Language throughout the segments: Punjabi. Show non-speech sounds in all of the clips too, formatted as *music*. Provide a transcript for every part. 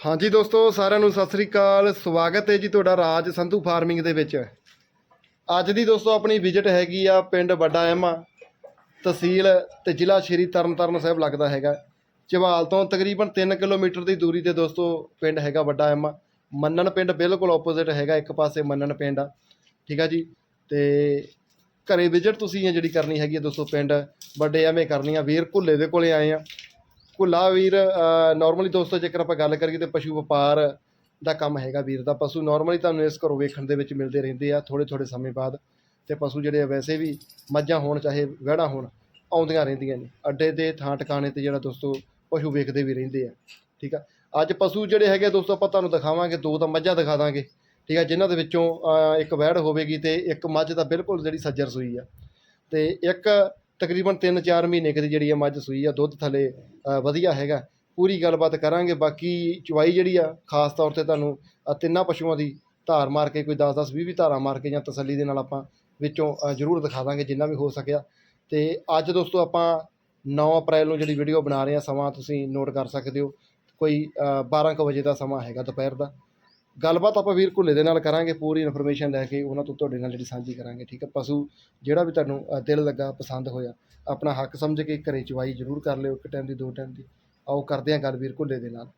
ਹਾਂਜੀ ਦੋਸਤੋ, ਸਾਰਿਆਂ ਨੂੰ ਸਤਿ ਸ੍ਰੀ ਅਕਾਲ। ਸਵਾਗਤ ਹੈ ਜੀ ਤੁਹਾਡਾ ਰਾਜ ਸੰਧੂ ਫਾਰਮਿੰਗ ਦੇ ਵਿੱਚ। ਅੱਜ ਦੀ ਦੋਸਤੋ, ਆਪਣੀ ਵਿਜ਼ਿਟ ਹੈਗੀ ਆ ਪਿੰਡ ਵੱਡਾ ਐਮਾ, ਤਹਿਸੀਲ ਤੇ ਜ਼ਿਲ੍ਹਾ ਸ਼੍ਰੀ ਤਰਨਤਾਰਨ ਸਾਹਿਬ ਲੱਗਦਾ ਹੈਗਾ। ਚਵਾਲ ਤੋਂ ਤਕਰੀਬਨ 3 ਕਿਲੋਮੀਟਰ ਦੀ ਦੂਰੀ ਤੇ ਦੋਸਤੋ, ਪਿੰਡ ਹੈਗਾ ਵੱਡਾ ਐਮਾ। ਮੰਨਣ ਪਿੰਡ ਬਿਲਕੁਲ ਆਪੋਜ਼ਿਟ ਹੈਗਾ, ਇੱਕ ਪਾਸੇ ਮੰਨਣ ਪਿੰਡ ਆ। ਠੀਕ ਆ ਜੀ? ਤੇ ਘਰੇ ਵਿਜ਼ਿਟ ਤੁਸੀਂ ਜਿਹੜੀ ਕਰਨੀ ਹੈਗੀ ਆ ਦੋਸਤੋ, ਪਿੰਡ ਵੱਡੇ ਐਵੇਂ ਕਰਨੀ ਆ। ਵੀਰ ਭੁੱਲੇ ਦੇ ਕੋਲੇ ਆਏ ਆ। ਘੁੱਲਾ ਵੀਰ ਨਾਰਮਲੀ ਦੋਸਤੋ ਜੇਕਰ ਆਪਾਂ ਗੱਲ ਕਰੀਏ ਤੇ ਪਸ਼ੂ ਵਪਾਰ ਦਾ ਕੰਮ ਹੈਗਾ ਵੀਰ ਦਾ ਪਸ਼ੂ ਨਾਰਮਲੀ ਤੁਹਾਨੂੰ ਇਸ ਘਰੋਂ ਵੇਖਣ ਦੇ ਵਿੱਚ ਮਿਲਦੇ ਰਹਿੰਦੇ ਆ ਥੋੜੇ ਥੋੜੇ ਸਮੇਂ ਬਾਅਦ ਤੇ ਪਸ਼ੂ ਜਿਹੜੇ ਆ ਵੈਸੇ ਵੀ ਮੱਝਾਂ ਹੋਣ ਚਾਹੇ ਵਹਿੜਾਂ ਹੋਣ ਆਉਂਦੀਆਂ ਰਹਿੰਦੀਆਂ ਨੇ, ਅੱਡੇ ਤੇ ਥਾਂ ਟਿਕਾਣੇ ਤੇ ਜਿਹੜਾ ਦੋਸਤੋ ਪਸ਼ੂ ਵੇਖਦੇ ਵੀ ਰਹਿੰਦੇ ਆ, ਠੀਕ ਆ? ਅੱਜ ਪਸ਼ੂ ਜਿਹੜੇ ਹੈਗੇ ਆ ਦੋਸਤੋ ਆਪਾਂ ਤੁਹਾਨੂੰ ਦਿਖਾਵਾਂਗੇ, ਦੋ ਤਾਂ ਮੱਝਾਂ ਦਿਖਾ ਦਾਂਗੇ, ਠੀਕ ਆ? ਜਿਨ੍ਹਾਂ ਦੇ ਵਿੱਚੋਂ ਇੱਕ ਵਹਿੜ ਹੋਵੇਗੀ ਤੇ ਇੱਕ ਮੱਝ ਦਾ ਬਿਲਕੁਲ ਜਿਹੜੀ ਸੱਜਰ ਸੂਈ ਆ, ਤੇ ਇੱਕ ਤਕਰੀਬਨ 3-4 ਮਹੀਨੇ ਕੁ ਦੀ ਜਿਹੜੀ ਆ ਮੱਝ ਸੂਈ ਆ ਦੁੱਧ ਥੱਲੇ ਵਧੀਆ ਹੈਗਾ। ਪੂਰੀ ਗੱਲਬਾਤ ਕਰਾਂਗੇ। ਬਾਕੀ ਚਵਾਈ ਜਿਹੜੀ ਆ ਖਾਸ ਤੌਰ ਤੇ ਤੁਹਾਨੂੰ ਤਿੰਨਾਂ ਪਸ਼ੂਆਂ ਦੀ ਧਾਰ ਮਾਰ ਕੇ ਕੋਈ 10-10 20-20 ਧਾਰਾਂ ਮਾਰ ਕੇ ਜਾਂ ਤਸੱਲੀ ਦੇ ਨਾਲ ਆਪਾਂ ਵਿੱਚੋਂ ਜ਼ਰੂਰ ਦਿਖਾ ਦਾਂਗੇ ਜਿੰਨਾ ਵੀ ਹੋ ਸਕਿਆ। ਤੇ ਅੱਜ ਦੋਸਤੋ ਆਪਾਂ 9 ਅਪ੍ਰੈਲ ਨੂੰ ਜਿਹੜੀ ਵੀਡੀਓ ਬਣਾ ਰਹੇ ਹਾਂ ਸਮਾਂ ਤੁਸੀਂ ਨੋਟ ਕਰ ਸਕਦੇ ਹੋ। ਕੋਈ ਅ, 12 ਕੁ ਵਜੇ ਦਾ ਸਮਾਂ ਹੈਗਾ ਦੁਪਹਿਰ ਦਾ। ਗੱਲਬਾਤ ਆਪਾਂ ਵੀਰ ਘੁੱਲੇ ਦੇ ਨਾਲ ਕਰਾਂਗੇ, ਪੂਰੀ ਇਨਫੋਰਮੇਸ਼ਨ ਲੈ ਕੇ ਉਹਨਾਂ ਤੋਂ ਤੁਹਾਡੇ ਨਾਲ ਜਿਹੜੀ ਸਾਂਝੀ ਕਰਾਂਗੇ, ਠੀਕ ਹੈ? ਪਸ਼ੂ ਜਿਹੜਾ ਵੀ ਤੁਹਾਨੂੰ ਦਿਲ ਲੱਗਾ, ਪਸੰਦ ਹੋਇਆ, ਆਪਣਾ ਹੱਕ ਸਮਝ ਕੇ ਘਰੇ ਚਵਾਈ ਜ਼ਰੂਰ ਕਰ ਲਿਓ, ਇੱਕ ਟਾਈਮ ਦੀ, ਦੋ ਟਾਈਮ ਦੀ। ਆਓ ਕਰਦੇ ਹਾਂ ਗੱਲ ਵੀਰ ਘੁੱਲੇ ਦੇ ਨਾਲ।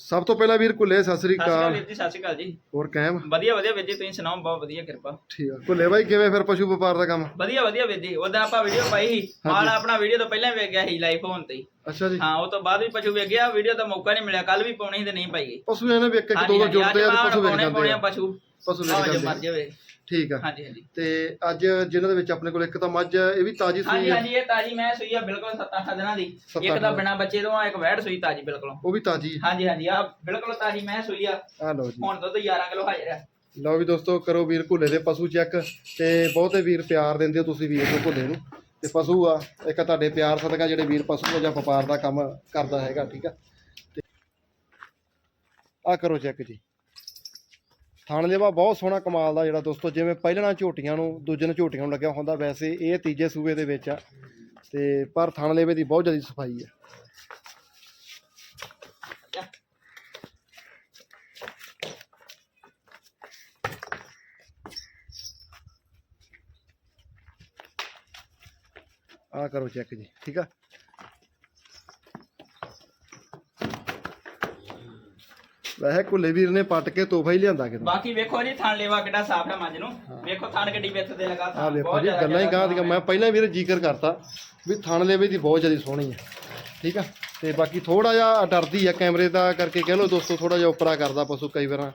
ਸਭ ਤੋਂ ਪਹਿਲਾਂ ਵੀਰ ਘੁੱਲੇ ਸਤਿ ਸ੍ਰੀ ਸਤਿ ਸ਼੍ਰੀ ਅਕਾਲ ਅਕਾਲ। ਵੀਰ ਜੀ ਸਤਿ ਸ਼੍ਰੀ ਅਕਾਲ ਜੀ। ਹੋਰ ਕਾਇਮ? ਵਧੀਆ ਵਧੀਆ ਵੀਰ ਜੀ ਤੁਸੀਂ ਸੁਣਾਓ ਬਹੁਤ ਵਧੀਆ ਕਿਰਪਾ। ਠੀਕ ਆ। ਘੁੱਲੇ ਬਾਈ ਕਿਵੇਂ ਫਿਰ ਪਸ਼ੂ ਵਪਾਰ ਦਾ ਕੰਮ? ਵਧੀਆ ਵਧੀਆ ਵੀਰ ਜੀ। ਉਦੋਂ ਆਪਾਂ ਵੀਡੀਓ ਪਾਈ ਸੀ। ਮਾਲ ਆਪਣਾ ਵੀਡੀਓ ਤੋਂ ਪਹਿਲਾਂ ਵੇਖ ਗਿਆ ਸੀ ਲਾਈਵ ਫੋਨ ਤੇ। ਹੀ। ਅੱਛਾ ਜੀ। ਹਾਂ ਉਹ ਤੋਂ ਬਾਅਦ ਵੀ ਪਸ਼ੂ ਵੇਖ ਗਿਆ ਵੀਡੀਓ ਦਾ ਮੌਕਾ ਨਹੀਂ ਮਿਲਿਆ। ਕੱਲ ਵੀ ਪਾਉਣੀ ਸੀ ਤੇ ਨਹੀਂ ਪਾਈ ਪਸ਼ੂ ਇਹਨੇ ਵੀ ਇੱਕ ਇੱਕ ਦੋ ਜੁੜਦੇ ਆ ਤੇ ਪਸ਼ੂ ਵੇਚ ਜਾਂਦੇ ਆ। ਪਸ਼ੂ। ਪਸ਼ੂ ਵੇਚ ਜਾਂਦੇ ਆ। ਮਰਜ਼ੀ ਹੋਵੇ। ਠੀਕ ਆ। ਹਾਂਜੀ ਹਾਂਜੀ। ਤੇ ਅੱਜ ਜਿਨ੍ਹਾਂ ਦੇ ਵਿੱਚ ਆਪਣੇ ਕੋਲ ਇੱਕ ਤਾਂ ਮੱਝ ਇਹ ਵੀ ਤਾਜੀ ਸੂਈ ਹਾਂਜੀ ਆ ਹਾਂਜੀ ਇਹ ਤਾਜੀ ਮੈਂ ਸੂਈ ਆ ਬਿਲਕੁਲ 7-8 ਦਿਨਾਂ ਦੀ। ਇੱਕ ਤਾਂ ਦਿਨ। ਬਿਨਾ ਬੱਚੇ ਤੋਂ ਆ ਇੱਕ ਵੈੜ ਸੂਈ ਤਾਜੀ ਬਿਲਕੁਲ। ਉਹ ਵੀ ਤਾਜੀ ਹਾਂਜੀ ਹਾਂਜੀ ਆ ਬਿਲਕੁਲ ਤਾਜੀ ਮੈਂ ਸੂਈ ਆ। ਆ ਲਓ ਜੀ। ਹੁਣ ਦੁੱਧ 11 ਕਿਲੋ ਹਾਜ਼ਰ ਆ। ਲਓ ਵੀ ਦੋਸਤੋ ਕਰੋ ਵੀਰ ਭੁੱਲੇ ਦੇ ਪਸ਼ੂ ਚੈੱਕ ਤੇ ਬਹੁਤੇ ਵੀਰ ਪਿਆਰ ਦਿੰਦੇ ਹੋ ਤੁਸੀਂ ਵੀਰ ਨੂੰ ਭੁੱਲੇ ਨੂੰ। ਤੇ ਪਸ਼ੂ ਆ ਇੱਕ ਤੁਹਾਡੇ ਪਿਆਰ ਸਦਕਾ ਜਿਹੜੇ ਵੀਰ ਪਸ਼ੂ ਜਾਂ ਵਪਾਰ ਦਾ ਕੰਮ ਕਰਦਾ ਹੈਗਾ ਠੀਕ ਆ। ਤੇ ਆ ਕਰੋ ਚੈੱਕ ਜੀ। ਥਣ ਲੇਵਾ ਬਹੁਤ ਸੋਹਣਾ ਕਮਾਲ ਦਾ ਜਿਹੜਾ ਦੋਸਤੋ, ਜਿਵੇਂ ਪਹਿਲਣਾ ਝੋਟੀਆਂ ਨੂੰ, ਦੂਜੇ ਨੂੰ ਝੋਟੀਆਂ ਨੂੰ ਲੱਗਿਆ ਹੁੰਦਾ, ਵੈਸੇ ਇਹ ਤੀਜੇ ਸੂਬੇ ਦੇ ਵਿੱਚ ਆ। ਤੇ ਪਰ ਥਣ ਲੇਵੇ ਦੀ ਬਹੁਤ ਜ਼ਿਆਦਾ ਸਫ਼ਾਈ ਆ। ਆ ਕਰੋ ਚੈੱਕ ਜੀ, ਠੀਕ ਆ? ਵੈਸੇ ਕੁੱਲੇ ਵੀਰ ਨੇ ਪੱਟ ਕੇ ਤੋਹਫਾ ਹੀ ਲਿਆਂਦਾ ਕਿਦੋਂ ਬਾਕੀ ਵੇਖੋ ਜੀ ਥਣ ਲੇਵਾ ਕਿੱਡਾ ਸਾਫ਼ ਹੈ ਮੱਝ ਨੂੰ। ਵੇਖੋ ਥਣ ਗੱਡੀ ਵਿੱਚ ਦੇ ਲਗਾ ਆ ਵੇਖੋ ਜੀ ਗੱਲਾਂ ਹੀ ਗਾਹ ਦੀਆਂ। ਮੈਂ ਪਹਿਲਾਂ ਵੀਰ ਜ਼ਿਕਰ ਕਰਤਾ ਵੀ ਥਣ ਲੇਵੇ ਦੀ ਬਹੁਤ ਜ਼ਿਆਦਾ ਸੋਹਣੀ ਹੈ ਠੀਕ ਆ? ਤੇ ਬਾਕੀ ਥੋੜਾ ਜਿਹਾ ਡਰਦੀ ਆ ਕੈਮਰੇ ਦਾ ਕਰਕੇ ਕਹਿ ਲਓ ਦੋਸਤੋ ਥੋੜਾ ਜਿਹਾ ਉਪਰਾ ਕਰਦਾ ਪਸ਼ੂ ਕਈ ਵਾਰਾਂ।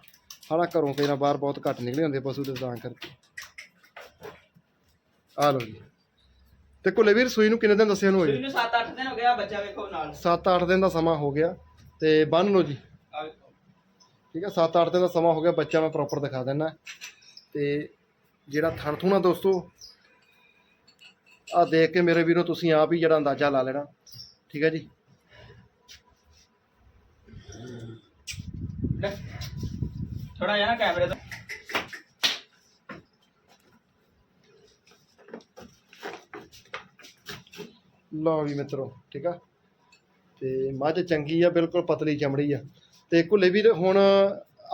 ਹਾਲਾ ਘਰੋਂ ਕਈ ਵਾਰ ਬਾਹਰ ਬਹੁਤ ਘੱਟ ਨਿਕਲੇ ਹੁੰਦੇ ਪਸ਼ੂ ਤੇ ਤਾਂ ਕਰਕੇ। ਆ ਲਓ ਜੀ। ਤੇ ਕੁੱਲੇ ਵੀਰ ਸੂਈ ਨੂੰ ਕਿੰਨੇ ਦਿਨ ਦੱਸਿਆ ਨੂੰ ਹੋਏ ਸੂਈ ਨੂੰ 7-8 ਦਿਨ ਹੋ ਗਿਆ ਬੱਚਾ ਵੇਖੋ ਨਾਲ। 7-8 ਦਿਨ ਦਾ ਸਮਾਂ ਹੋ ਗਿਆ। ਤੇ ਬੰਨ ਲਓ ਜੀ। ਠੀਕ ਹੈ 7-8 ਦਿਨ ਦਾ ਸਮਾਂ ਹੋ ਗਿਆ ਬੱਚਾ ਮੈਂ ਪ੍ਰੋਪਰ ਦਿਖਾ ਦਿੰਦਾ। ਤੇ ਜਿਹੜਾ ਥਣ ਥੂਣਾ ਦੋਸਤੋ ਆ ਦੇਖ ਕੇ ਮੇਰੇ ਵੀਰੋ ਤੁਸੀਂ ਆਪ ਹੀ ਜਿਹੜਾ ਅੰਦਾਜ਼ਾ ਲਾ ਲੈਣਾ। ਠੀਕ ਹੈ ਜੀ? ਥੋੜਾ ਜਿਹਾ ਕੈਮਰੇ ਤੋਂ। ਲਓ ਵੀ ਮਿੱਤਰੋ ਠੀਕ ਆ? ਤੇ ਮੱਝ ਚੰਗੀ ਆ ਬਿਲਕੁਲ ਪਤਲੀ ਚਮੜੀ ਆ। ਤੇ ਕੁੱਲੇ ਵੀਰ ਹੁਣ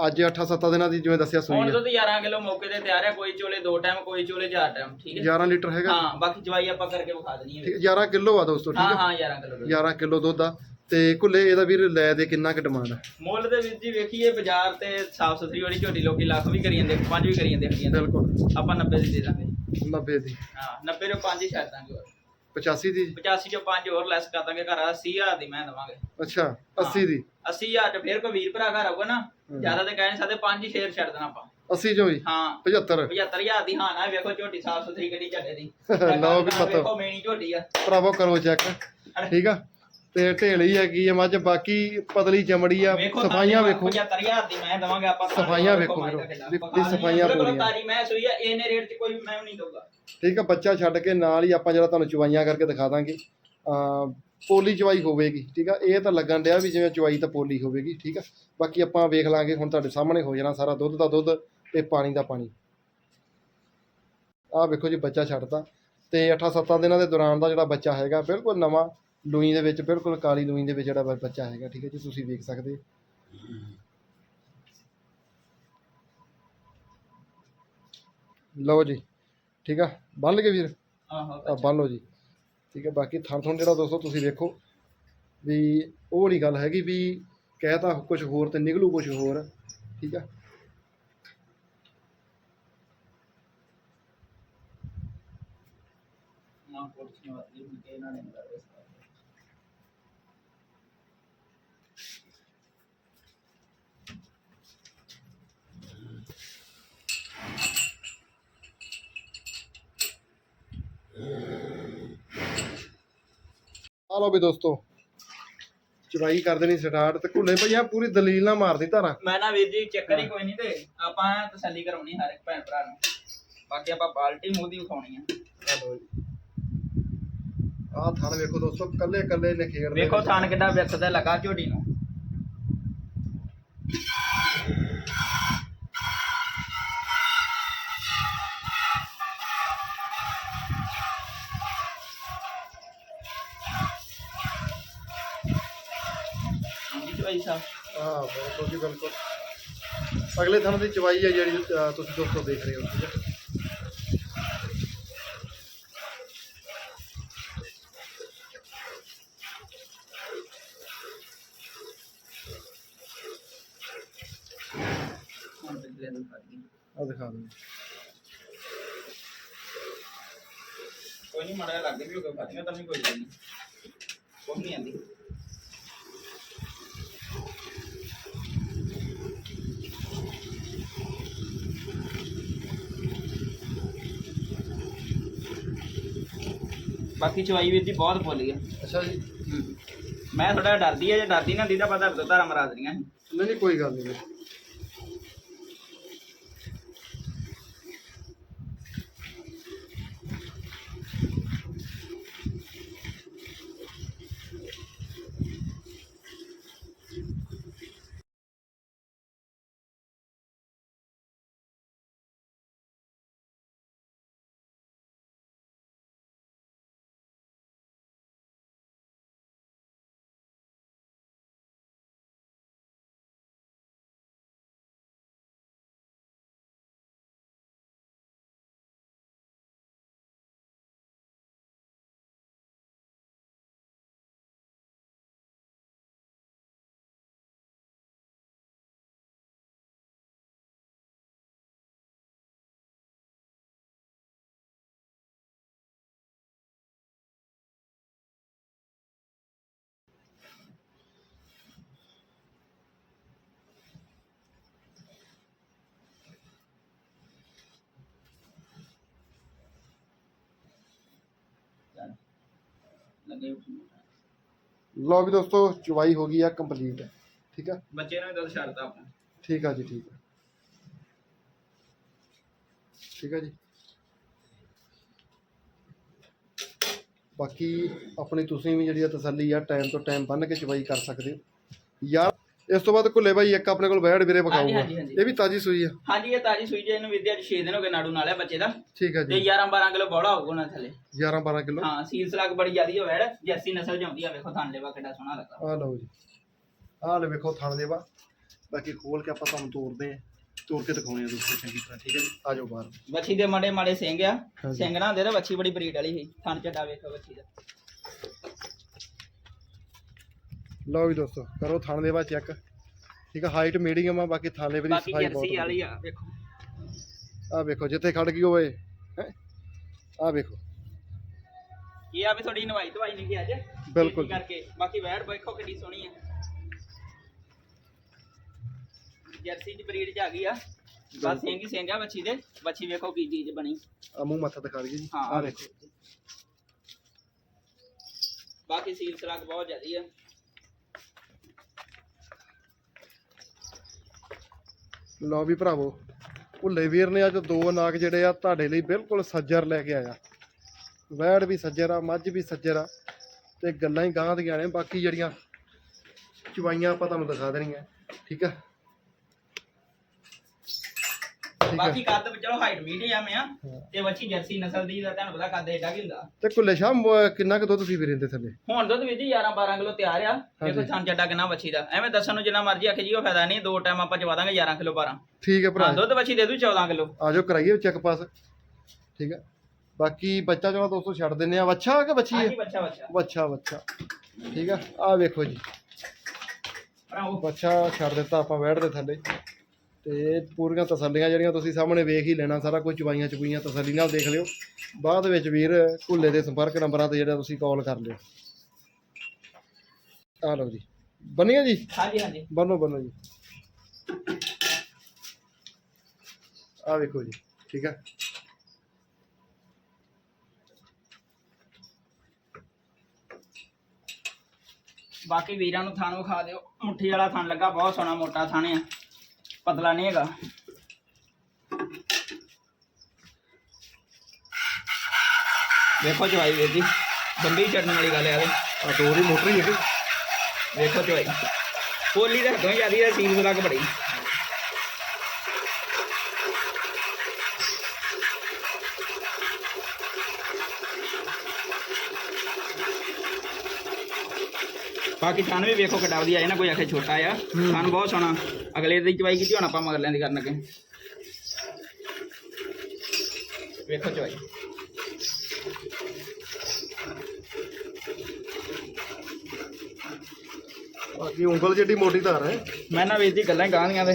ਅੱਜ 8-7 ਦਿਨਾਂ ਦੀ ਜਿਵੇਂ ਦੱਸਿਆ ਸੂਈ ਹੁਣ ਆ। ਦੁੱਧ 11 ਕਿਲੋ ਮੌਕੇ ਤੇ ਤਿਆਰ ਹੈ ਕੋਈ ਚੋਲੇ ਦੋ ਟਾਈਮ ਕੋਈ ਚੋਲੇ ਚਾਰ ਟਾਈਮ ਠੀਕ ਹੈ? 11 ਲੀਟਰ ਹੈਗਾ। ਹਾਂ ਬਾਕੀ ਜਵਾਈ ਆਪਾਂ ਕਰਕੇ ਵਿਖਾ ਦੇਣੀ ਹੈ। ਠੀਕ 11 ਕਿਲੋ ਆ ਦੋਸਤੋ ਠੀਕ ਹਾਂ? ਆ ਹਾਂ 11 ਕਿਲੋ ਦੁੱਧ। 11 ਕਿਲੋ ਦੁੱਧ ਆ। ਤੇ ਕੁੱਲੇ ਇਹਦਾ ਵੀਰ ਲੈ ਦੇ ਕਿੰਨਾ ਕੁ ਡਿਮਾਂਡ ਆ? ਮੁੱਲ ਦੇ ਵਿੱਚ ਜੀ ਵੇਖੀਏ ਬਾਜ਼ਾਰ ਤੇ ਸਾਫ਼ ਸੁਥਰੀ ਵਾਲੀ ਝੋਟੀ ਲੋਕੀ ਲੱਖ ਵੀ ਕਰੀ ਜਾਂਦੇ ਪੰਜ ਵੀ ਕਰੀ ਜਾਂਦੇ ਹੱਡੀਆਂ। ਬਿਲਕੁਲ। ਆਪਾਂ 90 ਦੀ ਦੇ ਦਾਂਗੇ। 90 ਦੀ। ਹਾਂ 90 ਚੋਂ ਪੰਜ ਹੀ ਛੱਡ ਦਾਂਗੇ ਹੋਰ। 85 ਦੀ? 85 ਚੋਂ ਪੰਜ ਹੋਰ ਲੈਸ ਕਰ ਦਾਂਗੇ ਘਰ 80000 ਦੀ ਮੈਂ ਦਵਾਂਗੇ। ਅੱਛਾ 80 ਦੀ? 80000 ਤੇ ਫਿਰ ਕੋਈ ਵੀਰ ਭਰਾ ਘਰ ਆਊਗਾ ਨਾ। ਜ਼ਿਆਦਾ ਤੇ ਕਹਿ ਨਹੀਂ ਸਕਦੇ ਪੰਜ ਹੀ ਸ਼ੇਰ ਛੱਡ ਦੇਣਾ ਆਪਾਂ। 80 ਚੋਂ ਵੀ? ਹਾਂ। 75 75000 ਦੀ ਹਾਂ ਨਾ ਵੇਖੋ ਝੋਟੀ ਸਾਫ਼ ਸੁਥਰੀ ਗੱਡੀ ਚੱਡੇ ਦੀ। *laughs* ਲਓ ਵੀ ਮਤਲਬ ਵੇਖੋ ਮੇਣੀ ਝੋਟੀ ਆ। ਭਰਾਵੋ ਕਰੋ ਚੈੱਕ ਠੀਕ ਆ? ਤੇ ਢੇਲੀ ਹੈਗੀ ਆ ਮੱਝ ਬਾਕੀ ਪਤਲੀ ਚਮੜੀ ਆ ਸਫਾਈਆਂ ਵੇਖੋ। 75000 ਦੀ ਮੈਂ ਦਵਾਂਗੇ ਆਪਾਂ। ਸਫਾਈਆਂ ਵੇਖੋ ਵੀਰੋ, ਸਫਾਈਆਂ ਪੂਰੀਆਂ। ਤਾਰੀ ਮੈਂ ਸੋਈ ਆ ਇਹਨੇ ਰੇਟ 'ਚ ਕੋਈ ਮੈਂ ਨਹੀਂ ਦਊਗਾ। ਠੀਕ ਆ, ਬੱਚਾ ਛੱਡ ਕੇ ਨਾਲ ਹੀ ਆਪਾਂ ਜਿਹੜਾ ਤੁਹਾਨੂੰ ਚਵਾਈਆਂ ਕਰਕੇ ਦਿਖਾ ਦਾਂਗੇ ਪੋਲੀ ਚਵਾਈ ਹੋਵੇਗੀ, ਠੀਕ ਆ, ਇਹ ਤਾਂ ਲੱਗਣ ਡਿਆ ਵੀ ਜਿਵੇਂ ਚਵਾਈ ਤਾਂ ਪੋਲੀ ਹੋਵੇਗੀ, ਠੀਕ ਆ, ਬਾਕੀ ਆਪਾਂ ਵੇਖ ਲਾਂਗੇ, ਹੁਣ ਤੁਹਾਡੇ ਸਾਹਮਣੇ ਹੋ ਜਾਣਾ ਸਾਰਾ ਦੁੱਧ ਦਾ ਦੁੱਧ ਤੇ ਪਾਣੀ ਦਾ ਪਾਣੀ। ਆਹ ਵੇਖੋ ਜੀ, ਬੱਚਾ ਛੱਡਤਾ ਤੇ 8-7 ਦਿਨਾਂ ਦੇ ਦੌਰਾਨ ਦਾ ਜਿਹੜਾ ਬੱਚਾ ਹੈਗਾ, ਬਿਲਕੁਲ ਨਵਾਂ ਲੂਈ ਦੇ ਵਿੱਚ, ਬਿਲਕੁਲ ਕਾਲੀ ਲੂਈ ਦੇ ਵਿੱਚ ਜਿਹੜਾ ਬੱਚਾ ਹੈਗਾ, ਠੀਕ ਹੈ ਜੀ, ਤੁਸੀਂ ਵੇਖ ਸਕਦੇ ਲਓ ਜੀ। ਠੀਕ ਆ? ਬੰਨ ਲਗੇ ਵੀਰ? ਆਹੋ ਆ ਬੰਨ ਲਓ ਜੀ। ਠੀਕ ਹੈ ਬਾਕੀ ਥਣ ਥਣ ਜਿਹੜਾ ਦੋਸਤੋ ਤੁਸੀਂ ਵੇਖੋ ਵੀ ਉਹ ਨਹੀਂ ਗੱਲ ਹੈਗੀ ਵੀ ਕਹਿਤਾ ਕੁਝ ਹੋਰ ਤੇ ਨਿਕਲੂ ਕੁਝ ਹੋਰ ਠੀਕ ਆ? ਨਾ ਕੁਰਸੀਆਂ ਵਾਲੀ ਵੀ ਕਿ ਇਹਨਾਂ ਆ ਲਓ ਵੀ ਦੋਸਤੋ। ਚੁਰਾਈ ਕਰ ਦੇਣੀ ਸਟਾਰਟ ਤੇ ਘੁੱਲੇ ਭਈਆ ਪੂਰੀ ਦਲੀਲ ਨਾਲ ਮਾਰਦੀ ਧਾਰਾਂ। ਮੈਂ ਨਾ ਵੀਰ ਜੀ ਚੱਕਰ ਹੀ ਕੋਈ ਨਹੀਂ ਤੇ ਆਪਾਂ ਤਸੱਲੀ ਕਰਾਉਣੀ ਹਰ ਇੱਕ ਭੈਣ ਭਰਾ ਨੂੰ। ਬਾਕੀ ਆਪਾਂ ਬਾਲਟੀ ਮੂੰਹ ਦੀ ਵਿਖਾਉਣੀ ਆ। ਆ ਲਓ ਜੀ। ਆ ਥਣ ਵੇਖੋ ਦੋਸਤੋ ਕੱਲੇ ਕੱਲੇ ਨਖੇੜ ਦੇ ਵੇਖੋ। ਥਾਨ ਕਿੱਡਾ ਵਿਕਸਦਾ ਲੱਗਾ ਝੋਟੀ ਨੂੰ। ਬਿਲਕੁਲ ਜੀ ਬਿਲਕੁਲ ਅਗਲੇ ਥਣ ਦੀ ਚਵਾਈ ਹੈ ਜਿਹੜੀ ਅ, ਤੁਸੀਂ ਦੋਸਤੋ ਦੇਖ ਰਹੇ ਹੋ ਠੀਕ ਹੈ? ਹੁਣ ਪਿਛਲੇ ਦਿਨ ਫੜ ਗਈ ਆ ਦਿਖਾ ਦਿੰਦੇ ਕੋਈ ਨਹੀਂ ਮੜਾ ਲੱਗ ਵੀ ਹੋਗਾ ਫਾਤੀਆਂ ਤਾਂ ਨਹੀਂ ਕੋਈ ਗੱਲ ਨਹੀਂ ਕੋਈ ਨਹੀਂ ਆਂਦੀ। ਬਾਕੀ ਚਵਾਈ ਵੀਰ ਜੀ ਬਹੁਤ ਬੋਲੀ ਆ। ਅੱਛਾ ਜੀ। ਮੈਂ ਥੋੜਾ ਡਰਦੀ ਆ ਜੇ ਡਰਦੀ ਨਾ ਹੁੰਦੀ ਤਾਂ ਪਤਾ ਦੋ ਧਾਰਾ ਮਰਾ ਦੇਣੀਆਂ ਸੀ ਨਹੀਂ ਨਹੀਂ ਕੋਈ ਗੱਲ ਨਹੀਂ ਲਓ ਵੀ ਦੋਸਤੋ ਚਵਾਈ ਹੋ ਗਈ ਆ ਕੰਪਲੀਟ ਠੀਕ ਆ? ਬੱਚੇ ਨੂੰ ਵੀ ਦੁੱਧ ਛੱਡਤਾ ਆਪਾਂ। ਠੀਕ ਆ ਜੀ ਠੀਕ ਆ। ਠੀਕ ਆ ਜੀ। ਬਾਕੀ ਆਪਣੀ ਤੁਸੀਂ ਵੀ ਜਿਹੜੀ ਆ ਤਸੱਲੀ ਆ ਟਾਈਮ ਤੋਂ ਟਾਈਮ ਬੰਨ ਕੇ ਚਵਾਈ ਕਰ ਸਕਦੇ ਹੋ। ਯਾਰ ਇਸ ਤੋਂ ਬਾਅਦ ਘੁੱਲੇ ਬਾਈ ਇੱਕ ਆਪਣੇ ਕੋਲ ਬੈੜ ਵੀਰੇ ਹਾਂਜੀ, ਹਾਂਜੀ। ਇਹ ਵੀ ਤਾਜੀ ਸੂਈ ਆ। ਹਾਂਜੀ ਇਹ ਤਾਜੀ ਸੂਈ ਜੇ ਇਹਨੂੰ ਵਿਦਿਆ 6 ਦਿਨ ਹੋ ਗਏ ਨਾੜੂ ਨਾਲ ਹੈ ਬੱਚੇ ਦਾ। ਠੀਕ ਆ ਤੇ ਜੀ 11 12 ਕਿਲੋ ਬੋੜਾ ਹੋਊਗਾ ਉਹਨਾਂ ਥੱਲੇ। 11 12 ਕਿਲੋ? ਹਾਂ ਸੀਲ ਸਲੱਗ ਬੜੀ ਜ਼ਿਆਦੀ ਹੋਵੇ ਜੈਸੀ ਨਸਲ ਜਾਂਦੀ ਆ ਵੇਖੋ ਥਾਂ ਲੈਵਾ ਕਿੱਡਾ ਸੋਹਣਾ ਲੱਗਾ ਆ ਲਓ ਜੀ। ਆਹ ਲੈ ਵੇਖੋ ਥਣ ਦੇਵਾ ਬਾਕੀ ਖੋਲ ਕੇ ਆਪਾਂ ਤੁਹਾਨੂੰ ਤੋੜਦੇ ਆ। ਤੋੜ ਕੇ ਦਿਖਾਉਣੇ ਆ ਦੋਸਤੋ ਚੰਗੀ ਤਰ੍ਹਾਂ ਠੀਕ ਹੈ ਜੀ? ਆ ਜਾਓ ਬਾਹਰ। ਬੱਚੀ ਦੇ ਮਾੜੇ ਮਾੜੇ ਸਿੰਘ ਆ। ਹਾਂਜੀ। ਸਿੰਘ ਨਾ ਹੁੰਦੇ ਤੇ ਬੱਚੀ ਬੜੀ ਬਰੀਡ ਵਾਲੀ ਸੀ। ਥਣ ਚੱਡਾ ਵੇਖੋ ਬੱਚੀ ਦਾ। ਲਓ ਵੀ ਦੋਸਤੋ ਕਰੋ ਥਣ ਦੇਵਾ ਚੈੱਕ ਠੀਕ ਆ ਹਾਈਟ ਮੀਡੀਅਮ ਆ ਬਾਕੀ ਥਾਲੇ ਵੀ ਬਾਕੀ ਸਫ਼ਾਈ ਜਰਸੀ ਬਹੁਤ ਵਾਲੀ ਆ ਵੇਖੋ। ਆ ਵੇਖੋ ਜਿੱਥੇ ਖੜ ਗਈ ਹੋਵੇ ਹੈ? ਆ ਵੇਖੋ। ਇਹ ਆ ਵੀ ਥੋੜੀ ਨਵਾਈ ਧਵਾਈ ਨਹੀਂ ਗਈ ਅੱਜ। ਬਿਲਕੁਲ। ਕਰਕੇ। ਬਾਕੀ ਵੈੜ ਵੇਖੋ ਕਿੰਨੀ ਸੋਹਣੀ ਆ। ਜਰਸੀ ਦੀ ਬਰੀਡ ਚ ਆ ਗਈ ਆ। ਬਸ ਬਿਲਕੁਲ। ਸਿੰਘ ਹੀ ਸਿੰਘ ਆ ਬੱਚੀ ਦੇ। ਬੱਚੀ ਵੇਖੋ ਕੀ ਚੀਜ਼ ਬਣੀ। ਆ ਮੂੰਹ ਮੱਥਾ ਦਿਖਾ ਦਈਏ ਜੀ। ਹਾਂ। ਆ ਵੇਖੋ। ਬਾਕੀ ਸੀਲ ਸਲੱਗ ਬਹੁਤ ਜ਼ਿਆਦੀ ਆ। ਲਓ ਵੀ ਭਰਾਵੋ, ਭੁੱਲੇ ਵੀਰ ਨੇ ਅੱਜ ਦੋ ਨਾਗ ਜਿਹੜੇ ਆ ਤੁਹਾਡੇ ਲਈ ਬਿਲਕੁਲ ਸੱਜਰ ਲੈ ਕੇ ਆਇਆ ਵੈੜ ਵੀ ਸੱਜਰ ਆ, ਮੱਝ ਵੀ ਸੱਜਰ ਆ, ਤੇ ਗੱਲਾਂ ਹੀ ਗਾਂ ਦੀਆਂ ਨੇ, ਬਾਕੀ ਜਿਹੜੀਆਂ ਚਵਾਈਆਂ ਆਪਾਂ ਤੁਹਾਨੂੰ ਦਿਖਾ ਦੇਣੀਆਂ, ਠੀਕ ਆ ਹੈ। ਬਾਕੀ ਕੱਦ ਚਲੋ ਹਾਈਟ ਮੀਡੀਅਮ ਆ। ਹਾਂ। ਤੇ ਵੱਛੀ ਜਰਸੀ ਨਸਲ ਦੀ ਦਾ ਤੁਹਾਨੂੰ ਪਤਾ ਕੱਦ ਏਡਾ ਕੀ ਹੁੰਦਾ। ਤੇ ਕੁੱਲੇ ਸ਼ਾਹ ਮ- ਕਿੰਨਾ ਕੁ ਦੁੱਧ ਸੀ ਵੀਰੇ ਦੇ ਥੱਲੇ? ਹੁਣ ਦੁੱਧ ਵੀ ਜੀ 11 12 ਕਿਲੋ ਤਿਆਰ ਆ। ਦੇਖੋ ਹਾਂਜੀ। ਥਾਂ ਚੱਡਾ ਕਿੰਨਾ ਵੱਛੀ ਦਾ। ਐਵੇਂ ਦੱਸਣ ਨੂੰ ਜਿੰਨਾ ਮਰਜ਼ੀ ਆਖੇ ਜੀ ਉਹ ਫਾਇਦਾ ਨਹੀਂ ਦੋ ਟਾਈਮ ਆਪਾਂ ਚਵਾ ਦਾਂਗੇ 11 ਕਿਲੋ 12 ਠੀਕ ਹੈ ਹਾਂ ਭਰਾ ਦੁੱਧ ਵੱਛੀ ਦੇ ਦੂ 14 ਕਿਲੋ। ਆਜੋ ਕਰਾਈਏ ਚੈੱਕ ਪਾਸ ਠੀਕ ਹੈ। ਬਾਕੀ ਬੱਚਾ ਚਲੋ ਦੋਸਤੋ ਛੱਡ ਦਿੰਨੇ ਆ। ਬੱਚਾ ਕਿ ਬੱਚੀ ਹਾਂਜੀ ਹੈ ਬੱਚਾ ਬੱਚਾ ਬੱਚਾ ਬੱਚਾ ਠੀਕ ਆ ਆ ਵੇਖੋ ਜੀ। ਭਰਾਓ ਬੱਚਾ ਛੱਡ ਦਿੱਤਾ ਆਪਾਂ ਬੈਠ ਦੇ ਥੱਲੇ। ਤੇ ਪੂਰੀਆਂ ਤਸੱਲੀਆਂ ਜਿਹੜੀਆਂ ਤੁਸੀਂ ਸਾਹਮਣੇ ਵੇਖ ਹੀ ਲੈਣਾ ਸਾਰਾ ਕੁਝ ਚਵਾਈਆਂ ਚੁਗੀਆਂ ਤਸੱਲੀ ਨਾਲ ਦੇਖ ਲਿਓ। ਬਾਅਦ ਵਿੱਚ ਵੀਰ ਭੁੱਲੇ ਦੇ ਸੰਪਰਕ ਨੰਬਰਾਂ ਤੇ ਜਿਹੜਾ ਤੁਸੀਂ ਕਾਲ ਕਰ ਲਿਓ। ਆ ਲਓ ਜੀ। ਬੰਨੀਏ ਜੀ? ਹਾਂਜੀ ਹਾਂਜੀ। ਬੰਨੋ ਬੰਨੋ ਜੀ। ਆ ਵੇਖੋ ਜੀ ਠੀਕ ਹੈ ਬਾਕੀ ਵੀਰਾਂ ਨੂੰ ਥਾਣ ਵਿਖਾ ਦਿਓ। ਮੁੱਠੀ ਵਾਲਾ ਥਣ ਲੱਗਾ ਬਹੁਤ ਸੋਹਣਾ ਮੋਟਾ ਥਣ ਆ। ਪਤਲਾ ਨਹੀਂ ਹੈਗਾ ਵੇਖੋ ਚਵਾਈ ਵੀਰ ਜੀ ਬੰਬੀ ਚੜਨ ਵਾਲੀ ਗੱਲ ਆ ਇਹ ਆ ਦੋ ਦੀ ਮੋਟਰ ਹੀ ਹੈ ਕਿ ਵੇਖੋ ਚਵਾਈ ਪੋਲੀ ਦਾ ਹੱਦੋਂ ਜਿਆਦੀ ਹੈ ਸੀਲ ਲੱਗ ਬੜੀ ਬਾਕੀ ਥਣ ਵੀ ਵੇਖੋ ਕਿੱਡਾ ਵਧੀਆ ਹੈ ਨਾ ਕੋਈ ਆਖੇ ਛੋਟਾ ਆ ਥਣ ਬਹੁਤ ਸੋਹਣਾ। ਅਗਲੇ ਦੀ ਚਵਾਈ ਕੀਤੀ ਹੁਣ ਆਪਾਂ ਮਗਰ ਦੀ ਕਰਨ ਲੱਗੇ ਵੇਖੋ ਚਵਾਈ ਬਾਕੀ ਉਂਗਲ ਜਿੱਡੀ ਮੋਟੀ ਧਾਰ ਹੈ। ਮੈਂ ਨਾ ਵੀਰ ਜੀ ਗੱਲਾਂ ਗਾਂ ਦੀਆਂ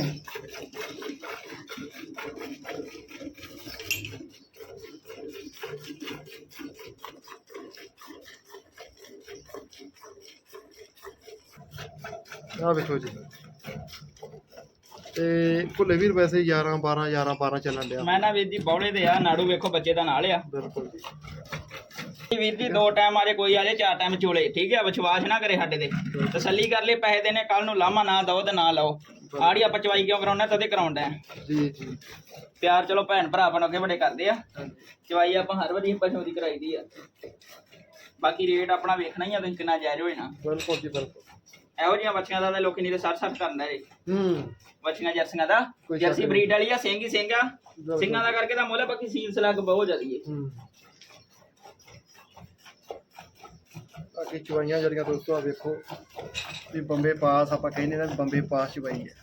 ਆ ਵੇਖੋ ਜੀ। ਤੇ ਭੁੱਲੇ ਵੀਰ ਵੈਸੇ 11 12 11 12 ਚੱਲਣ ਡਿਆ। ਮੈਂ ਨਾ ਵੀਰ ਜੀ ਬੌਲੇ ਦੇ ਆ ਨਾੜੂ ਵੇਖੋ ਬੱਚੇ ਦਾ ਨਾਲ ਆ। ਬਿਲਕੁਲ ਜੀ। ਵੀਰ ਜੀ ਦੋ ਟਾਈਮ ਆਲੇ ਕੋਈ ਆਲੇ ਚਾਰ ਟਾਈਮ ਚੋਲੇ। ਠੀਕ ਹੈ ਵਿਸ਼ਵਾਸ ਨਾ ਕਰੇ ਸਾਡੇ ਤੇ। ਤਸੱਲੀ ਕਰ ਲਈ ਪੈਸੇ ਦੇਣੇ ਕੱਲ ਨੂੰ ਲਾਮਾ ਨਾ ਦਓ ਤੇ ਨਾ ਲਾਓ। ਆੜੀ ਆਪਾਂ ਚਵਾਈ ਕਿਉਂ ਕਰਾਉਣਾ ਤਦੇ ਕਰਾਉਂਦਾ ਜੀ ਜੀ। ਪਿਆਰ ਚਲੋ ਭੈਣ ਭਰਾ ਆਪਾਂ ਨੂੰ ਅੱਗੇ ਵੱਡੇ ਕਰਦੇ ਆ। ਚਵਾਈ ਆਪਾਂ ਹਰ ਵਾਰੀ ਪਸ਼ੂ ਦੀ ਕਰਾਈਦੀ ਆ। ਬਾਕੀ ਰੇਟ ਆਪਣਾ ਵੇਖਣਾ ਹੀ ਆ ਤੁਸੀਂ ਕਿੰਨਾ ਜਾਇਜ਼ ਹੋਏ ਨਾ ਬਿਲਕੁਲ ਜੀ ਬਿਲਕੁਲ। ਇਹੋ ਜਿਹੀਆਂ ਬੱਚੀਆਂ ਦਾ ਤਾਂ ਲੋਕੀ ਨਹੀਂ ਤੇ 60 60 ਕਰਦਾ ਏ। ਹੂੰ। ਬੱਚੀਆਂ ਜਰਸੀਆਂ ਦਾ। ਕੋਈ ਸ਼ੱਕ ਜਰਸੀ ਨਹੀਂ। ਬਰੀਡ ਵਾਲੀ ਆ ਸਿੰਘ ਹੀ ਸਿੰਘ ਆ। ਸਿੰਘਾਂ ਦਾ ਕਰਕੇ ਤਾਂ ਮੁੱਲ ਬਾਕੀ ਸੀਲ ਸਲੱਗ ਬਹੁਤ ਜ਼ਿਆਦੀ ਏ। ਹੂੰ। ਬਾਕੀ ਚਵਾਈਆਂ ਜਿਹੜੀਆਂ ਦੋਸਤੋ ਆ ਵੇਖੋ। ਵੀ ਬੰਬੇ ਪਾਸ ਆਪਾਂ ਕਹਿੰਦੇ ਨਾ ਵੀ ਬੰਬੇ ਪਾਸ ਚਵਾਈ ਹੈ।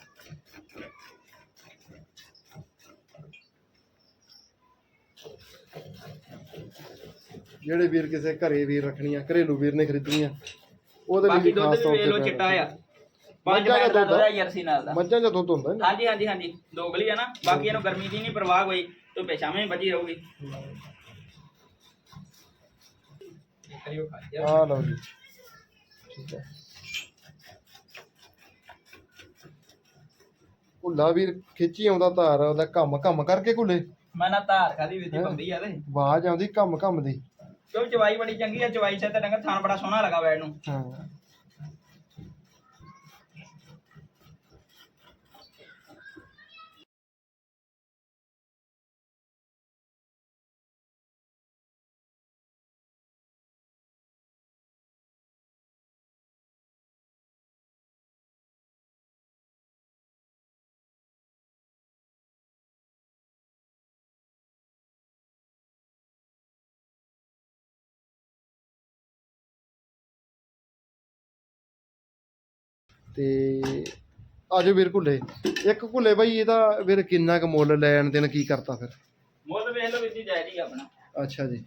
ਜਿਹੜੇ ਵੀਰ ਕਿਸੇ ਘਰੇ ਵੀਰ ਰੱਖਣੀਆਂ ਘਰੇਲੂ ਵੀਰ ਨੇ ਖਰੀਦਣੀਆਂ ਉਹਦੇ ਲਈ ਬਾਕੀ ਵੀ ਦੁੱਧ ਖਾਸ ਵੀ ਤੌਰ ਵੇਖ ਲਓ ਤੇ ਚਿੱਟਾ ਆ। ਪੰਜ ਮੱਝਾਂ ਦਾ ਮਿੰਟ ਦਾ ਦੁੱਧ ਦੁੱਧ ਆ ਜਰਸੀ ਨਾਲ ਦਾ। ਮੱਝਾਂ ਦਾ ਦੁੱਧ ਹੁੰਦਾ ਨਾ ਹਾਂਜੀ ਹਾਂਜੀ ਹਾਂਜੀ। ਦੋਗਲੀ ਆ ਨਾ। ਬਾਕੀ ਇਹਨੂੰ ਗਰਮੀ ਦੀ ਨਹੀਂ ਪਰਵਾਹ ਕੋਈ। ਤੂੰ ਪੇਸ਼ਾਵੇਂ ਬਚੀ ਰਹੂਗੀ। ਆ ਲਓ ਜੀ। ਠੀਕ ਹੈ। ਭੁੱਲਾ ਵੀਰ ਖਿੱਚੀ ਆਉਂਦਾ ਧਾਰ ਉਹਦਾ ਕੰਮ ਕੰਮ ਕਰਕੇ ਘੁੱਲੇ। ਮੈਂ ਨਾ ਧਾਰ ਖਾਦੀ ਵਿੱਚ ਬੰਦੀ ਆ ਤੇ। ਆਵਾਜ਼ ਆਉਂਦੀ ਕੰਮ ਕੰਮ ਦੀ। ਕਿਉਂ ਚਵਾਈ ਬੜੀ ਚੰਗੀ ਆ, ਚਵਾਈ ਸੇ ਤੇ ਡੰਗਰ ਥਾਣ ਬੜਾ ਸੋਹਣਾ ਲੱਗਾ ਵੈੜ ਨੂੰ। ਹਾਂ। ਤੇ ਆਜੋ ਵੀਰ ਘੁੱਲੇ ਇੱਕ ਘੁੱਲੇ ਬਾਈ ਇਹਦਾ ਵੀਰ ਕਿੰਨਾ ਕੁ ਮੁੱਲ ਲੈਣ ਦੇਣ ਕੀ ਕਰਤਾ ਫਿਰ? ਮੁੱਲ ਵੇਖ ਲਓ ਵਿੱਚ ਜਾਇਜ਼ ਹੀ ਆਪਣਾ। ਅੱਛਾ ਜੀ।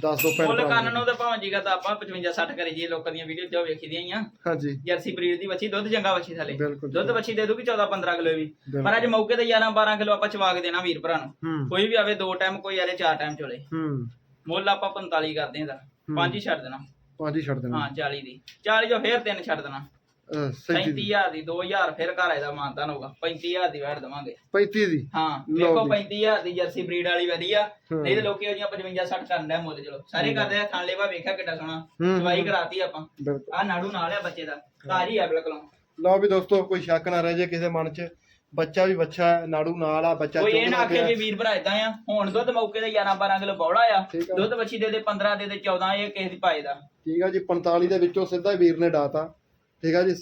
ਦੱਸ ਦੋ ਭੈਣ ਮੁੱਲ ਕੰਨ ਨੂੰ। ਤਾਂ ਭਾਵੇਂ ਜੀਗਾ ਤਾਂ ਆਪਾਂ 55 60 ਕਰੀ ਜੀ ਲੋਕਾਂ ਦੀਆਂ ਵੀਡੀਓ ਜੋ ਵੇਖੀ ਦੀਆਂ ਹੀ ਆ। ਹਾਂਜੀ। ਜਰਸੀ ਬਰੀਡ ਦੀ ਵੱਛੀ ਦੁੱਧ ਚੰਗਾ ਵੱਛੀ ਥਲੇ ਬਿਲਕੁਲ ਦੁੱਧ ਵੱਛੀ ਦੇ ਦੂਗੀ 14 15 ਕਿਲੋ ਵੀ। ਪਰ ਅੱਜ ਮੌਕੇ ਤੇ 11 12 ਕਿਲੋ ਆਪਾਂ ਚਵਾ ਕੇ ਦੇਣਾ ਵੀਰ ਭਰਾ ਨੂੰ। ਹੂੰ। ਕੋਈ ਵੀ ਆਵੇ ਦੋ ਟਾਈਮ ਕੋਈ ਆਵੇ ਚਾਰ ਟਾਈਮ ਚੋਲੇ। ਹੂੰ। ਮੁੱਲ ਆਪਾਂ 45 ਕਰਦੇ ਹਾਂ ਦਾ ਪੰਜ ਹੀ ਛੱਡ ਦੇਣਾ। ਪੰਜ ਹੀ ਛੱਡ ਦੇਣਾ। ਹਾਂ 40 ਦੀ। 40 ਜੋ ਫੇਰ ਤਿੰਨ ਛੱਡ ਦੇਣਾ। ਅਹ, ਸੈਂਤੀ ਦੀ। 35000 ਦੀ 2000 ਫਿਰ ਘਰ ਇਹਦਾ ਮਾਨਤਾਨ ਹੋਗਾ 35000 ਦੀ ਵੈਟ ਦਵਾਂਗੇ। 35 ਦੀ? ਹਾਂ ਲਓ ਦੇਖੋ ਜੀ। 35000 ਦੀ ਜਰਸੀ ਬਰੀਡ ਵਾਲੀ ਵਧੀਆ। ਹਾਂ। ਨਹੀਂ ਤੇ ਲੋਕੀ ਉਹਦੀਆਂ 55 60 ਕਰਨ ਦਾ ਮੁੱਲ ਚਲੋ। ਸਾਰੇ ਕਰਦੇ ਆ ਥਾਂ ਲੈਵਾ ਵੇਖਿਆ ਕਿੱਡਾ ਸੋਹਣਾ। ਹੂੰ, ਚਵਾਈ। ਕਰਾਤੀ ਆਪਾਂ। ਬਿਲਕੁਲ। ਆ ਨਾੜੂ ਨਾਲ ਆ ਬੱਚੇ ਦਾ। ਤਾਜੀ ਆ ਬਿਲਕੁਲ। ਲਓ ਵੀ ਦੋਸਤੋ ਕੋਈ ਸ਼ੱਕ ਨਾ ਰਹਿ ਜੇ ਕਿਸੇ ਮਨ 'ਚ। ਬੱਚਾ ਵੀ ਬੱਚਾ ਹੈ, ਨਾੜੂ ਨਾਲ ਆ ਬੱਚਾ ਕੋਈ ਇਹ ਚੁੱਕਦਾ ਨਾ ਪਿਆ। ਜੀ ਵੀਰ ਭਰਾ ਇਦਾਂ ਆ। ਹੁਣ ਦੁੱਧ ਮੌਕੇ ਤੇ 11 12 ਕਿਲੋ ਬੌੜਾ ਆ। ਠੀਕ ਆ। ਦੁੱਧ ਬੱਚੀ ਦੇ ਦੇ 15 ਦੇ ਦੇ 14 ਇਹ ਕਿਸੇ ਦੀ ਪਾਏ ਦਾ। ਠੀਕ ਆ ਜੀ 45 ਦੇ ਵਿੱਚੋਂ ਸਿੱਧਾ ਹੀ ਵੀਰ ਨੇ ਡਾਤਾ। ਠੀਕ ਆ ਜੀ?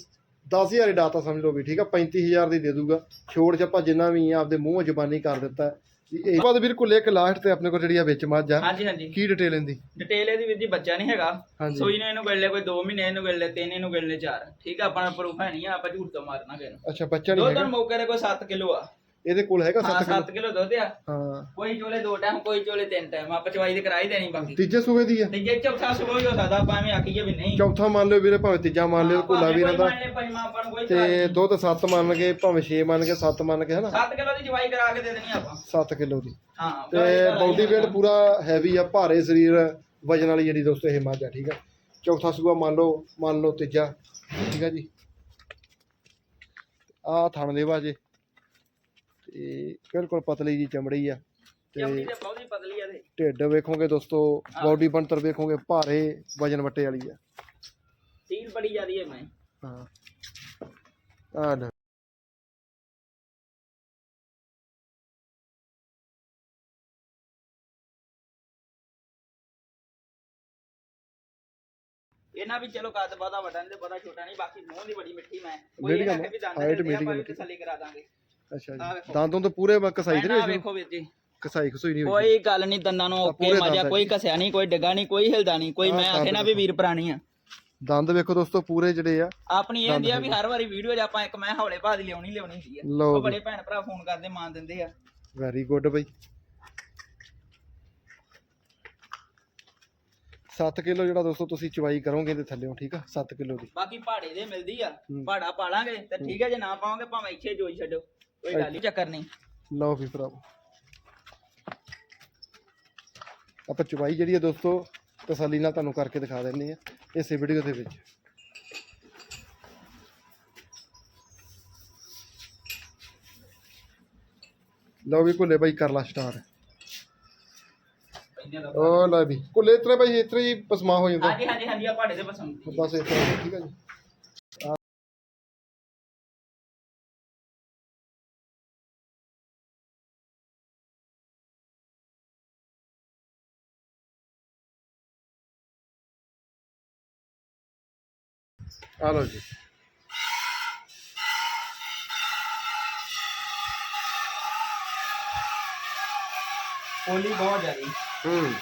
10000 ਹੀ ਡਾਤਾ ਸਮਝ ਲਓ ਵੀ ਠੀਕ ਆ? 35000 ਦੀ ਦੇ ਦੂਗਾ। ਛੋੜ ਚ ਆਪਾਂ ਜਿੰਨਾ ਵੀ ਆ ਆਪਦੇ ਮੂੰਹ ਜ਼ਬਾਨੀ ਕਰ ਦਿੱਤਾ। ਇਹ ਬਾਅਦ ਬਿਲਕੁਲ ਇੱਕ ਲਾਸਟ ਤੇ ਆਪਣੇ ਕੋਲ ਜਿਹੜੀ ਆ ਵਿੱਚ ਮੱਝ ਆ। ਹਾਂਜੀ ਹਾਂਜੀ। ਕੀ ਡਿਟੇਲ ਇਹਦੀ? ਡਿਟੇਲ ਇਹਦੀ ਵੀਰ ਜੀ ਬੱਚਾ ਨਹੀਂ ਹੈਗਾ। ਹਾਂਜੀ। ਸੋਈ ਨੇ ਇਹਨੂੰ ਗਿਣ ਲਿਆ ਕੋਈ 2 ਮਹੀਨੇ ਇਹਨੂੰ ਗਿਣ ਲਿਆ 3 ਇਹਨੂੰ ਗਿਣ ਲਿਆ 4 ਠੀਕ ਆ ਆਪਣਾ ਪ੍ਰੂਫ ਹੈ ਨਹੀਂ ਆ ਆਪਾਂ ਝੂਠ ਤੋਂ ਮਾਰਨਾ ਕਿਸੇ ਨੂੰ ਅੱਛਾ ਬੱਚਾ ਨਹੀਂ ਦੁੱਧ ਹੈਗਾ। ਮੌਕੇ ਦੇ ਕੋਈ 7 ਕਿਲੋ ਆ। ਇਹਦੇ ਕੋਲ ਹੈਗਾ ਹਾਂ 7 ਕਿਲੋ 7 ਕਿਲੋ ਦੁੱਧ ਆ। ਹਾਂ। ਕੋਈ ਚੋਲੇ ਦੋ ਟਾਈਮ ਕੋਈ ਚੋਲੇ ਤਿੰਨ ਟਾਈਮ ਆਪਾਂ ਚਵਾਈ ਦੇ ਕਰਾਈ ਦੇਣੀ ਬਾਕੀ। ਤੀਜੇ ਸੂਏ ਦੀ ਆ। ਤੇ ਜੇ ਚੌਥਾ ਸੁਬਹ ਹੀ ਹੋ ਸਕਦਾ ਐਵੇਂ ਆਖੀਏ ਵੀ ਨਹੀਂ। ਚੌਥਾ ਮੰਨ ਲਿਓ ਵੀਰੇ ਭਾਵੇਂ ਤੀਜਾ ਮੰਨ ਲਿਓ ਕੋਲਾ ਵੀਰਾਂ ਦਾ ਪੰਜਵਾਂ ਆਪਾਂ ਨੂੰ ਕੋਈ ਤੇ ਦੁੱਧ 7 ਮੰਨ ਕੇ ਭਾਵੇਂ 6 ਮੰਨ ਕੇ 7 ਮੰਨ ਕੇ ਹਨਾ? 7 ਕਿਲੋ ਦੀ ਚਵਾਈ ਕਰਾ ਕੇ ਦੇ ਦੇਣੀ ਆਪਾਂ। 7 ਕਿਲੋ ਦੀ। ਹਾਂ ਤੇ ਬਾਡੀ weight ਪੂਰਾ ਹੈਵੀ ਆ ਭਾਰੇ ਸਰੀਰ ਵਜਨ ਵਾਲੀ ਜਿਹੜੀ ਦੋਸਤੋ ਇਹ ਮੱਝ ਆ ਠੀਕ ਆ? ਚੌਥਾ ਸੂਆ ਮੰਨ ਲਓ ਮੰਨ ਲਓ ਤੀਜਾ ਠੀਕ ਆ ਜੀ? ਆ ਥਣ ਦੇ ਬਾਜੇ ਤੇ ਬਿਲਕੁਲ ਪਤਲੀ ਜੀ ਚਮੜੀ ਆ ਚਮੜੀ ਤੇ ਤੇ ਬਹੁਤੀ ਪਤਲੀ ਆ ਤੇ। ਢਿੱਡ ਵੇਖੋਗੇ ਦੋਸਤੋ ਬਾਡੀ ਬਣਤਰ ਵੇਖੋਗੇ ਭਾਰੇ ਵਜਨ ਵੱਟੇ ਵਾਲੀ ਆ। ਸੀਲ ਬੜੀ ਜ਼ਿਆਦੀ ਹੈ ਮੈਂ। ਹਾਂ। ਆ ਲੈ। ਇਹਨਾਂ ਵੀ ਚਲੋ ਕੱਦ ਬਹੁਤਾ ਵੱਡਾ ਨਹੀਂ ਤੇ ਬਹੁਤਾ ਛੋਟਾ ਨਹੀਂ ਬਾਕੀ ਮੂੰਹ ਦੀ ਬੜੀ ਮਿੱਠੀ ਮੈਂ। Medium ਇਹ ਨਾ ਕਿ ਵੀ ਦੰਦ height ਆ, medium ਆਪਾਂ ਵੀ ਮਿੱਠੀ। ਤਸੱਲੀ ਕਰਾ ਦਾਂਗੇ। ਅੱਛਾ ਆਹ ਜੀ ਵੇਖੋ। ਦੰਦੋਂ ਤੋਂ ਪੂਰੇ ਵਾ ਕਸਾਈ ਤੇ ਨਾ? ਨਹੀਂ ਵੇਖੋ ਵੀਰ ਜੀ। ਕਸਾਈ ਕਸੂਈ ਨਹੀਂ ਹੋਈ ਕੋਈ ਗੱਲ ਨਹੀਂ ਦੰਦਾਂ ਨੂੰ ਆ ਓਕੇ ਪੂਰੇ ਦੰਦ ਕੋਈ ਆ। ਕਸਿਆ ਨਹੀਂ ਕੋਈ ਡਿੱਗਾ ਨਹੀਂ ਕੋਈ ਹਿਲਦਾ ਨਹੀਂ ਕੋਈ ਮੈਂ ਆਖੇ ਨਾ ਵੀ ਵੀਰ ਪੁਰਾਣੀ ਆ। ਦੰਦ ਵੇਖੋ ਦੋਸਤੋ ਪੂਰੇ ਜਿਹੜੇ ਆ ਆਪਣੀ ਇਹ ਹੁੰਦੀ ਆ ਵੀ ਹਰ ਵਾਰੀ ਵੀਡੀਓ 'ਚ ਆਪਾਂ ਇੱਕ ਮੈਂ ਹੌਲੇ ਭਾਅ ਦੀ ਲਿਆਉਣੀ ਲਿਆਉਣੀ ਹੁੰਦੀ ਆ। ਲਓ ਉਹ। ਬੜੇ ਭੈਣ ਭਰਾ ਫੋਨ ਕਰਦੇ ਮਾਨ ਦਿੰਦੇ ਆ। ਵੈਰੀ ਗੁੱਡ ਬਈ। 7 ਕਿਲੋ ਜਿਹੜਾ ਦੋਸਤੋ ਤੁਸੀਂ ਚਵਾਈ ਕਰੋਗੇ ਤੇ ਥੱਲੇੋਂ ਠੀਕ ਆ? 7 ਕਿਲੋ ਦੀ। ਬਾਕੀ ਪਹਾੜੇ ਦੇ ਮਿਲਦੀ ਆ। ਪਹਾੜਾ ਪਾਲਾਂਗੇ ਤੇ ਠੀਕ ਹੈ ਜੇ ਨਾ ਪਾਵਾਂਗੇ ਭਾਵੇਂ ਇੱਥੇ ਜੋਈ ਛੱਡੋ। ਕੋਈ ਗੱਲ ਨਹੀਂ ਚੱਕਰ ਨਹੀਂ ਲਓ ਵੀ ਭਰਾਵੋ। ਆਪਾਂ ਚਵਾਈ ਜਿਹੜੀ ਆ ਦੋਸਤੋ ਤਸੱਲੀ ਨਾਲ ਤੁਹਾਨੂੰ ਕਰਕੇ ਦਿਖਾ ਦਿੰਨੇ ਆ ਇਸੇ ਵੀਡੀਓ ਦੇ ਵਿੱਚ। ਲਓ ਵੀ ਕੁੱਲੇ ਬਾਈ ਕਰ ਲਾ ਸਟਾਰ ਉਹ ਲੈ ਵੀ ਕੁੱਲੇ ਇਤਰੇ ਬਾਈ ਇਤਰੇ ਹੀ ਪਸਮਾ ਹੋ ਜਾਂਦਾ। ਹਾਂਜੀ ਹਾਂਜੀ ਹਾਂਜੀ ਆ ਪਹਾੜੇ ਦੇ ਪਸੰਦ ਬਸ ਇਸ ਤਰ੍ਹਾਂ ਠੀਕ ਹੈ ਜੀ। ਆ ਲਓ ਜੀ। ਕੋਲੀ ਬਹੁਤ ਜ਼ਿਆਦੀ। ਹੂੰ।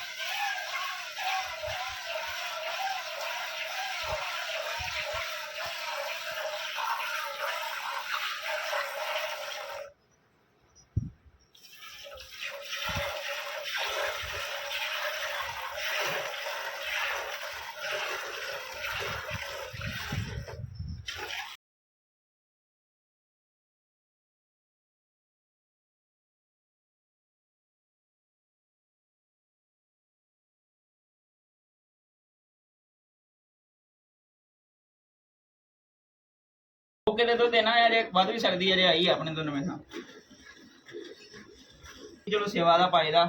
ਉਹ ਕਿਤੇ ਤੋਂ ਦੇਣਾ ਯਾਰ ਇਹ ਵੱਧ ਵੀ ਸਕਦੀ ਹੈ ਜੇ ਆਈ ਆਪਣੇ ਤੋਂ ਨਵੇਂ ਥਾਂ ਚਲੋ ਸੇਵਾ ਦਾ ਪਾਇਦਾ।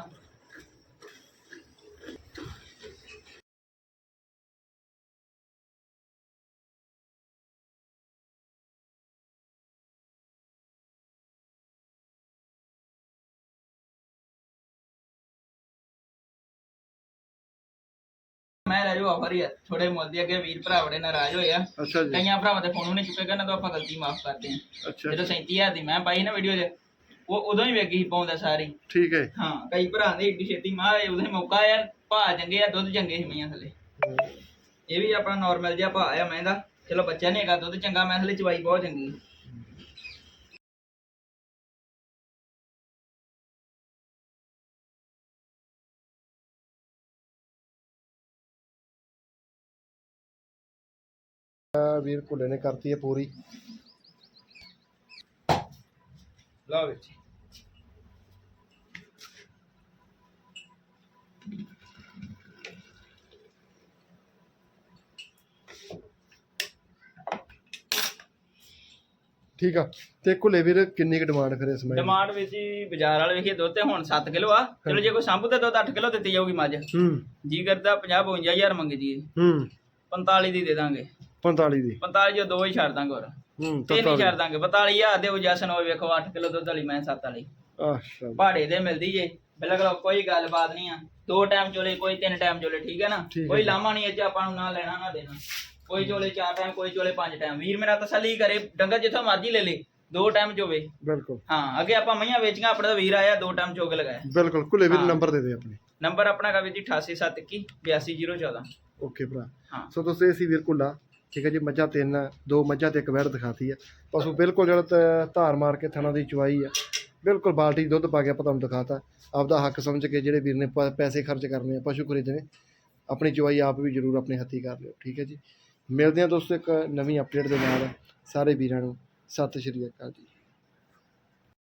ਮੈਂ ਲੈ ਜੋ ਆਫਰ ਆ ਥੋੜੇ ਮੁੱਲ ਦੀ ਅੱਗੇ ਵੀਰ ਭਰਾ ਬੜੇ ਨਾਰਾਜ਼ ਹੋਏ ਆ। ਅੱਛਾ ਜੀ। ਕਈਆਂ ਭਰਾਵਾਂ ਦੇ ਫੋਨ ਨਹੀਂ ਚੁੱਕੇ ਨਾ ਤਾਂ ਆਪਾਂ ਗਲਤੀ ਮਾਫ ਕਰਦੇ ਹਾਂ ਅੱਛਾ। ਜਦੋਂ 37000 ਦੀ ਮੈਂ ਪਾਈ ਨਾ ਵੀਡੀਓ 'ਚ ਉਹ ਉਦੋਂ ਹੀ ਵੇਖੀ ਸੀ ਪਾਉਂਦਾ ਸਾਰੀ ਠੀਕ ਹੈ। ਹਾਂ ਕਈ ਭਰਾ ਦੇ ਏਡੀ ਛੇਤੀ ਮਾਂ ਉਹਦੇ ਮੌਕਾ ਯਾਰ ਭਾਅ ਚੰਗੇ ਆ ਦੁੱਧ ਚੰਗੇ ਸੀ ਮਈਆਂ ਥੱਲੇ। ਇਹ ਵੀ ਆਪਣਾ ਨਾਰਮਲ ਜਿਹਾ ਭਾਅ ਆ ਮੈਂ ਦਾ। ਚਲੋ ਬੱਚਾ ਨਹੀਂ ਹੈਗਾ ਦੁੱਧ ਚੰਗਾ ਮੈਂ ਥੱਲੇ ਚਵਾਈ ਬਹੁਤ ਚੰਗੀ। ਵੀਰ ਕੁੱਲੇ ਨੇ ਕਰਤੀ ਹੈ ਪੂਰੀ। ਲਓ ਵਿੱਚ ਠੀਕ ਆ। ਤੇ ਕੁੱਲੇ ਵੀਰ ਕਿੰਨੀ ਕੁ ਡਿਮਾਂਡ ਫਿਰ ਇਸ ਮੈਂ ਡਿਮਾਂਡ ਵਿੱਚ ਹੀ ਬਾਜ਼ਾਰ ਵਾਲੇ ਵੇਖੀਏ ਦੁੱਧ ਤੇ ਹੁਣ 7 ਕਿਲੋ ਆ। ਚਲੋ ਜੇ ਕੋਈ ਸੰਭੂ ਤੇ ਦੁੱਧ 8 ਕਿਲੋ ਦਿੱਤੀ ਜਾਊਗੀ ਮੱਝ। ਹੂੰ। ਜੀ ਕਰਦਾ 50 52000 ਮੰਗੀ ਜੀ ਹੂੰ। 45 ਦੀ ਦੇ ਦਾਂਗੇ। 45 ਦੀ। 45 ਜੋ ਦੋ ਹੀ ਛੱਡ ਦਾਂਗੇ ਹੋਰ। ਹੂੰ ਤਿੰਨ ਹੀ ਛੱਡ ਦਾਂਗੇ। 42000 ਦੇ ਜਸਨ ਹੋਏ ਵੇਖੋ 8 ਕਿਲੋ ਦੁੱਧ ਵਾਲੀ ਮੈਂ 7 ਵਾਲੀ। ਅੱਛਾ। ਪਹਾੜੇ ਦੇ ਮਿਲਦੀ ਜੇ। ਬਿਲਕੁਲ ਕੋਈ ਗੱਲਬਾਤ ਨਹੀਂ ਆ। ਦੋ ਟਾਈਮ ਚੋਲੇ ਕੋਈ ਤਿੰਨ ਟਾਈਮ ਚੋਲੇ ਠੀਕ ਹੈ ਨਾ? ਠੀਕ ਹੈ ਕੋਈ। ਲਾਮਾ ਨਹੀਂ ਚ ਆਪਾਂ ਨੂੰ ਨਾ ਲੈਣਾ ਨਾ ਦੇਣਾ। ਕੋਈ ਚੋਲੇ ਚਾਰ ਟਾਈਮ ਕੋਈ ਚੋਲੇ ਪੰਜ ਟਾਈਮ। ਵੀਰ ਮੇਰਾ ਤਸੱਲੀ ਕਰੇ ਡੰਗਰ ਜਿੱਥੋਂ ਮਰਜ਼ੀ ਲੈ ਲੇ ਦੋ ਟਾਈਮ ਚੋਵੇ। ਬਿਲਕੁਲ। ਹਾਂ ਅੱਗੇ ਆਪਾਂ ਮਈਆਂ ਵੇਚੀਆਂ ਆਪਣੇ ਦਾ ਵੀਰ ਆਇਆ ਦੋ ਟਾਈਮ ਚੋਗ ਲਗਾਇਆ। ਬਿਲਕੁਲ ਕੁਲੇ ਵੀਰ ਹਾਂ। ਨੰਬਰ ਦੇ ਦੇ ਆਪਣੇ। ਨੰਬਰ ਆਪਣਾ ਹੈਗਾ ਵੀਰ ਜੀ 88721 82014 ਓਕੇ ਭਰਾ। ਹਾਂ। ਸੋ ਤੁਸੀਂ ਇਹ ਸੀ ਵੀਰ ਕੁੱਲਾ ਠੀਕ ਹੈ ਜੀ, ਮੱਝਾਂ ਤਿੰਨ ਆ ਦੋ ਮੱਝਾਂ ਤੇ ਇੱਕ ਵੈੜ ਦਿਖਾਤੀ ਆ ਪਸ਼ੂ ਬਿਲਕੁਲ ਜਿਹੜਾ ਤ- ਧਾਰ ਮਾਰ ਕੇ ਥਣਾ ਦੀ ਚਵਾਈ ਆ ਬਿਲਕੁਲ ਬਾਲਟੀ 'ਚ ਦੁੱਧ ਪਾ ਕੇ ਆਪਾਂ ਤੁਹਾਨੂੰ ਦਿਖਾਤਾ। ਆਪਦਾ ਹੱਕ ਸਮਝ ਕੇ ਜਿਹੜੇ ਵੀਰ ਨੇ ਪ- ਪੈਸੇ ਖਰਚ ਕਰਨੇ ਆ, ਪਸ਼ੂ ਖਰੀਦਣੇ। ਆਪਣੀ ਚਵਾਈ ਆਪ ਵੀ ਜ਼ਰੂਰ ਆਪਣੇ ਹੱਥੀਂ ਕਰ ਲਿਓ, ਠੀਕ ਹੈ ਜੀ। ਮਿਲਦੇ ਹਾਂ ਦੋਸਤੋ ਇੱਕ ਨਵੀਂ ਅਪਡੇਟ ਦੇ ਨਾਲ। ਸਾਰੇ ਵੀਰਾਂ ਨੂੰ ਸਤਿ ਸ਼੍ਰੀ ਅਕਾਲ ਜੀ।